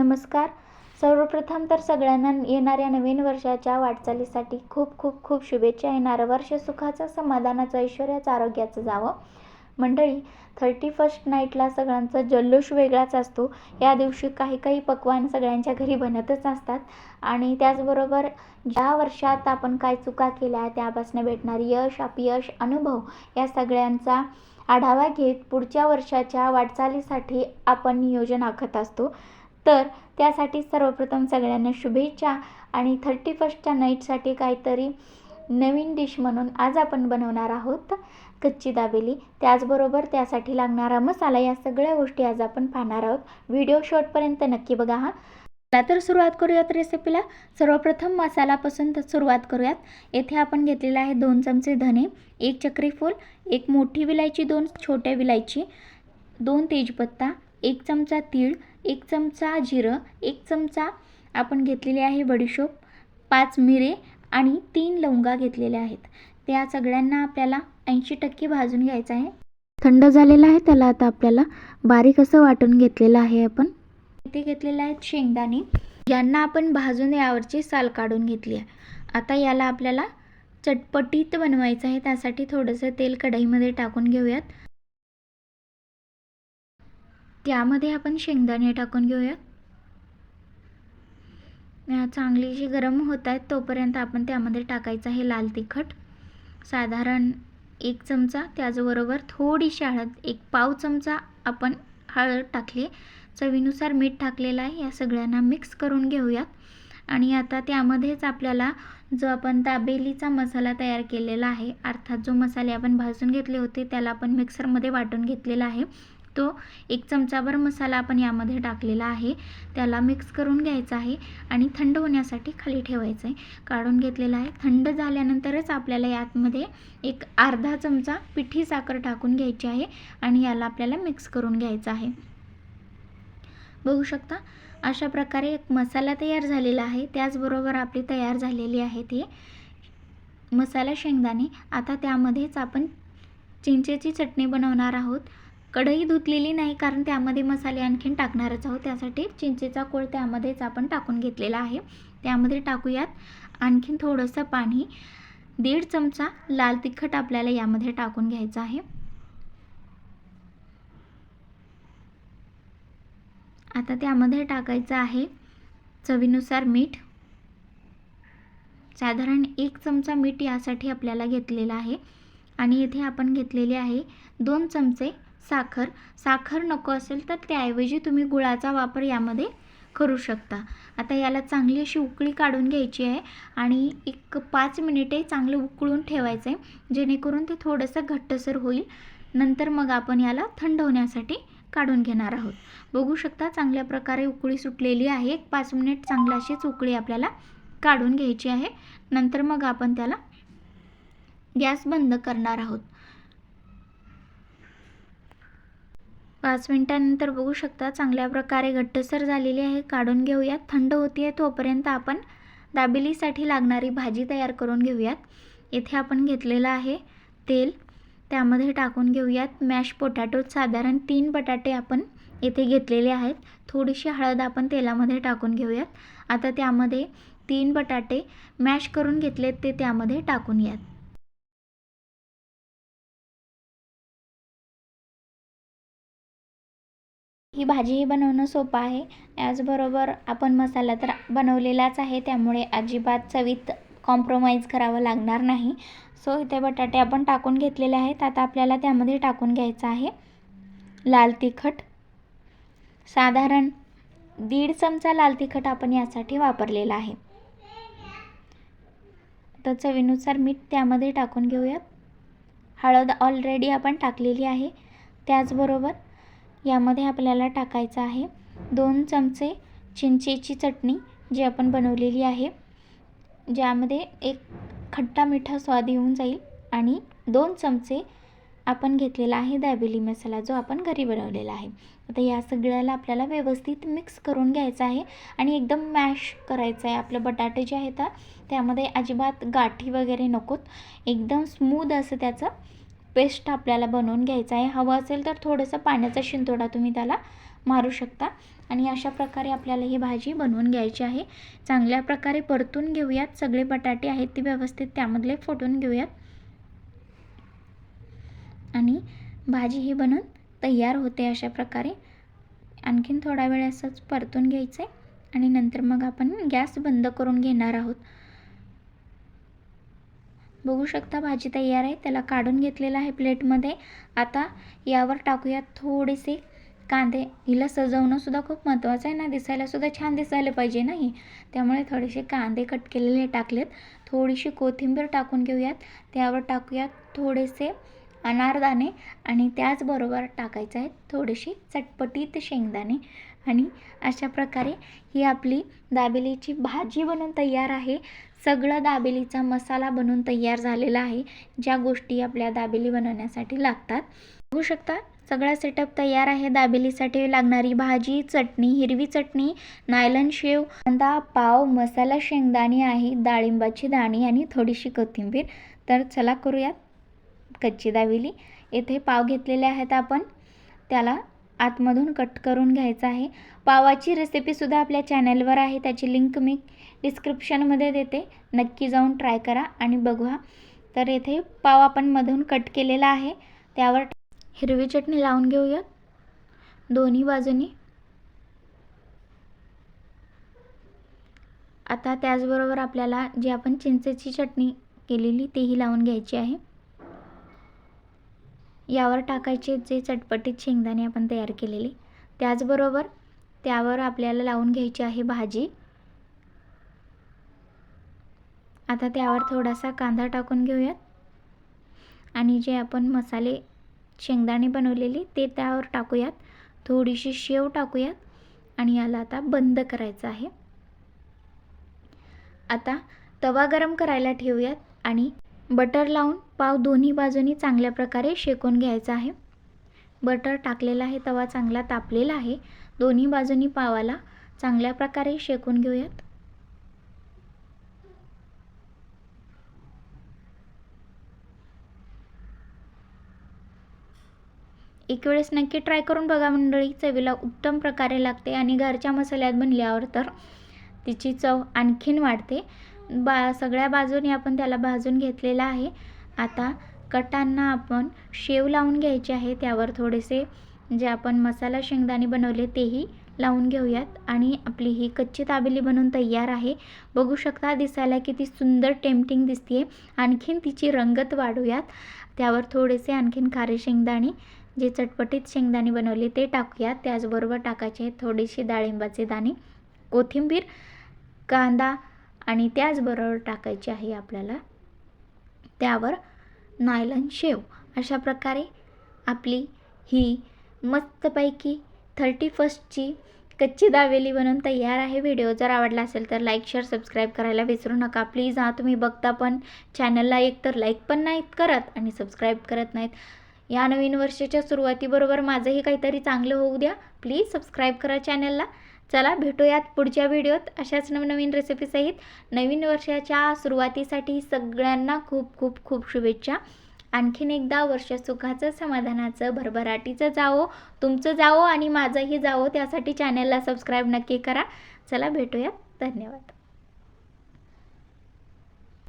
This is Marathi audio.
नमस्कार. सर्वप्रथम तर सगळ्यांना येणाऱ्या नवीन वर्षाच्या वाटचालीसाठी खूप खूप खूप शुभेच्छा. येणारं वर्ष सुखाचं समाधानाचं ऐश्वर्याचं आरोग्याचं जावं. मंडळी थर्टी फर्स्ट नाईटला सगळ्यांचा जल्लोष वेगळाच असतो. या दिवशी काही काही पक्वान सगळ्यांच्या घरी बनतच असतात. आणि त्याचबरोबर ज्या वर्षात आपण काय चुका केल्या त्यापासून भेटणारी यश अपयश अनुभव या सगळ्यांचा आढावा घेत पुढच्या वर्षाच्या वाटचालीसाठी आपण नियोजन आखत असतो. तर त्यासाठी सर्वप्रथम सगळ्यांना शुभेच्छा आणि थर्टी फर्स्टच्या नाईटसाठी काहीतरी नवीन डिश म्हणून आज आपण बनवणार आहोत कच्ची दाबेली. त्याचबरोबर त्यासाठी लागणारा मसाला या सगळ्या गोष्टी आज आपण पाहणार आहोत. व्हिडिओ शॉर्टपर्यंत नक्की बघा हा. चला तर सुरुवात करूयात रेसिपीला सर्वप्रथम मसालापासून तर सुरुवात करूयात. येथे आपण घेतलेला आहे दोन चमचे धने एक चक्रीफूल एक मोठी विलायची दोन छोट्या विलायची दोन तेजपत्ता एक चमचा तीळ एक चमचा जिरं एक चमचा आपण घेतलेली आहे बडीशोप पाच मिरे आणि तीन लवंगा घेतलेल्या आहेत. त्या सगळ्यांना आपल्याला ऐंशी टक्के भाजून घ्यायचं आहे. थंड झालेलं आहे त्याला आता आपल्याला बारीक असं वाटून घेतलेलं आहे आपण. इथे घेतलेले आहेत शेंगदाणे यांना आपण भाजून यावरची साल काढून घेतली आहे. आता याला आपल्याला चटपटीत बनवायचं आहे त्यासाठी थोडंसं तेल कढईमध्ये टाकून घेऊयात. त्यामध्ये आपण शेंगदाणे टाकून घेऊयात चांगली जी गरम होत आहेत तोपर्यंत आपण त्यामध्ये टाकायचं आहे लाल तिखट. साधारण एक चमचा त्याचबरोबर थोडीशी हळद एक पाव चमचा आपण हळद टाकली चवीनुसार मीठ टाकलेलं आहे या सगळ्यांना मिक्स करून घेऊयात आणि आता त्यामध्येच आपल्याला जो आपण दाबेलीचा मसाला तयार केलेला आहे अर्थात जो मसाले आपण भाजून घेतले होते त्याला आपण मिक्सरमध्ये वाटून घेतलेला आहे. तो एक चमचाभर मसाला आपण यामध्ये टाकलेला आहे. त्याला मिक्स करून घ्यायचा आहे आणि थंड होण्यासाठी खाली ठेवायचं आहे. काढून घेतलेला आहे. थंड झाल्यानंतरच आपल्याला यातमध्ये एक अर्धा चमचा पिठी साखर टाकून घ्यायची आहे आणि याला आपल्याला मिक्स करून घ्यायचं आहे. बघू शकता अशा प्रकारे एक मसाला तयार झालेला आहे. त्याचबरोबर आपली तयार झालेली आहे ते मसाला शेंगदाणे. आता त्यामध्येच आपण चिंचेची चटणी बनवणार आहोत. कढई धुतलेली नाही कारण त्यामध्ये मसाले आणखीन टाकणारच आहोत. त्यासाठी चिंचेचा कोळ त्यामध्येच आपण टाकून घेतलेला आहे. त्यामध्ये टाकूयात आणखीन थोडंसं पाणी. दीड चमचा लाल तिखट आपल्याला यामध्ये टाकून घ्यायचं आहे. आता त्यामध्ये टाकायचं आहे चवीनुसार मीठ. साधारण एक चमचा मीठ यासाठी आपल्याला घेतलेला आहे. आणि इथे आपण घेतलेले आहे दोन चमचे साखर. साखर नको असेल तर त्याऐवजी तुम्ही गुळाचा वापर यामध्ये करू शकता. आता याला चांगली अशी उकळी काढून घ्यायची आहे आणि एक पाच मिनिटे चांगलं उकळून ठेवायचं आहे जेणेकरून ते थोडंसं घट्टसर होईल. नंतर मग आपण याला थंड होण्यासाठी काढून घेणार आहोत. बघू शकता चांगल्या प्रकारे उकळी सुटलेली आहे. एक पाच मिनिट चांगला अशीच उकळी आपल्याला काढून घ्यायची आहे. नंतर मग आपण त्याला गॅस बंद करणार आहोत. पाच मिनटानंतर बघू शकता चांगल्या प्रकारे घट्टसर झालेली आहे. काढून घेऊयात. थंड होती आहे तोपर्यंत आपण दाबिलीसाठी लागणारी भाजी तयार करून घेऊयात. येथे आपण घेतलेलं आहे तेल. त्यामध्ये टाकून घेऊयात मॅश पोटॅटो. साधारण तीन बटाटे आपण येथे घेतलेले आहेत. थोडीशी हळद आपण तेलामध्ये टाकून घेऊयात. आता त्यामध्ये तीन बटाटे मॅश करून घेतलेत ते त्यामध्ये टाकून यात. ही भाजीही बनवणं सोपं आहे. याचबरोबर आपण मसाला तर बनवलेलाच आहे त्यामुळे अजिबात चवीत कॉम्प्रोमाइज करावं लागणार नाही. सो इथे बटाटे आपण टाकून घेतलेले आहेत. आता आपल्याला त्यामध्ये टाकून घ्यायचं आहे. लाल तिखट. साधारण दीड चमचा लाल तिखट आपण यासाठी वापरलेला आहे. तर चवीनुसार मीठ त्यामध्ये टाकून घेऊयात. हळद ऑलरेडी आपण टाकलेली आहे. त्याचबरोबर यामध्ये आपल्याला टाकायचं आहे दोन चमचे चिंचेची चटणी जी आपण बनवलेली आहे ज्यामध्ये एक खट्टा मिठा स्वाद येऊन जाईल आणि दोन चमचे आपण घेतलेला आहे दाबेली मसाला जो आपण घरी बनवलेला आहे. आता या सगळ्याला आपल्याला व्यवस्थित मिक्स करून घ्यायचं आहे आणि एकदम मॅश करायचं आहे. आपलं बटाटे जे आहेत त्यामध्ये अजिबात गाठी वगैरे नकोत. एकदम स्मूद असं त्याचं पेस्ट आपल्याला बनवून घ्यायचा आहे. हवं असेल तर थोडंसं पाण्याचा शिंतोडा तुम्ही त्याला मारू शकता. आणि अशा प्रकारे आपल्याला ही भाजी बनवून घ्यायची आहे. चांगल्या प्रकारे परतून घेऊयात. सगळे बटाटे आहेत ते व्यवस्थित त्यामधले फोटून घेऊयात. आणि भाजी ही बनून तयार होते अशा प्रकारे. आणखीन थोडा वेळ असंच परतून घ्यायचं आहे आणि नंतर मग आपण गॅस बंद करून घेणार आहोत. बघू शकता भाजी तयार आहे. त्याला काढून घेतलेलं आहे प्लेटमध्ये. आता यावर टाकूयात थोडेसे कांदे. हिला सजवणंसुद्धा खूप महत्त्वाचं आहे ना. दिसायलासुद्धा छान दिसायला पाहिजे ना ही. त्यामुळे थोडेसे कांदे कट केलेले टाकलेत. थोडीशी कोथिंबीर टाकून घेऊयात. त्यावर टाकूयात थोडेसे अनारदाणे आणि त्याचबरोबर टाकायचं आहे थोडेसे चटपटीत शेंगदाणे. आणि अशा प्रकारे ही आपली दाबेलीची भाजी बनून तयार आहे. सगळं दाबेलीचा मसाला बनून तयार झालेला आहे. ज्या गोष्टी आपल्या दाबेली बनवण्यासाठी लागतात. बघू शकता सगळा सेटअप तयार आहे. दाबेलीसाठी लागणारी भाजी चटणी हिरवी चटणी नायलन शेव कांदा पाव मसाला शेंगदाणे आहे डाळिंबाची दाणी आणि थोडीशी कोथिंबीर. तर चला करूयात कच्ची दाबेली. येथे पाव घेतलेले आहेत आपण. त्याला आतमधून कट करून घ्यायचं आहे. पावाची रेसिपीसुद्धा आपल्या चॅनलवर आहे. त्याची लिंक मी डिस्क्रिप्शनमध्ये देते. नक्की जाऊन ट्राय करा आणि बघा तर येथे पाव आपण मधून कट केलेला आहे. त्यावर हिरवी चटणी लावून घेऊयात. दोन्ही बाजूनी. आता त्याचबरोबर आपल्याला जी आपण चिंचेची चटणी केलेली तीही लावून घ्यायची आहे. यावर टाकायचे जे चटपटीत शेंगदाणे आपण तयार केलेले. त्याचबरोबर त्यावर आपल्याला लावून घ्यायची आहे भाजी. आता त्यावर थोडासा कांदा टाकून घेऊयात. आणि जे आपण मसाले शेंगदाणे बनवलेले ते त्यावर टाकूयात. थोडीशी शेव टाकूयात. आणि याला आता बंद करायचं आहे. आता तवा गरम करायला ठेवूयात. आणि बटर लावून पाव दोन्ही बाजूनी चांगल्या प्रकारे शेकून घ्यायचा आहे. बटर टाकलेला आहे तवा चांगला तापलेला आहे. दोन्ही बाजूनी पावाला चांगल्या प्रकारे शेकून घेऊयात. एक वेळेस नक्की ट्राय करून बघा मंडळी चवीला उत्तम प्रकारे लागते आणि घरच्या मसाल्यात बनल्यावर तर तिची चव आणखीन वाढते. बा सगळ्या बाजूने आपण त्याला भाजून घेतलेला आहे. आता कटांना आपण शेव लावून घ्यायचे आहे. त्यावर थोडेसे जे आपण मसाला शेंगदाणे बनवले तेही लावून घेऊयात. आणि आपली ही कच्ची दाबेली बनवून तयार आहे. बघू शकता दिसायला किती सुंदर टेम्पटिंग दिसते आणखीन तिची रंगत वाढूयात. त्यावर थोडेसे आणखीन खारे शेंगदाणे जे चटपटीत शेंगदाणे बनवले ते टाकूयात. त्याचबरोबर टाकायचे थोडेसे डाळिंबाचे दाणे कोथिंबीर कांदा आणि त्याचबरोबर टाकायचे आहे आपल्याला त्यावर नायलन शेव. अशा प्रकारे आपली ही मस्तपैकी थर्टी फर्स्टची कच्ची दावेली बनवून तयार आहे. व्हिडिओ जर आवडला असेल तर लाईक शेअर सबस्क्राईब करायला विसरू नका. प्लीज हा तुम्ही बघता पण चॅनलला एक तर लाईक पण नाहीत करत आणि सबस्क्राईब करत नाहीत. या नवीन वर्षाच्या सुरुवातीबरोबर माझंही काहीतरी चांगलं होऊ द्या. प्लीज सबस्क्राईब करा चॅनलला चला भेटूयात पुढच्या व्हिडिओत. अशाच नवनवीन रेसिपीसहित नवीन वर्षाच्या सुरुवातीसाठी सगळ्यांना खूप खूप खूप शुभेच्छा. आणखीन एकदा वर्ष सुखाचं समाधानाचं भरभराटीचं जावो. तुमचं जावो आणि माझंही जावो त्यासाठी चॅनलला सबस्क्राईब नक्की करा. चला भेटूयात. धन्यवाद.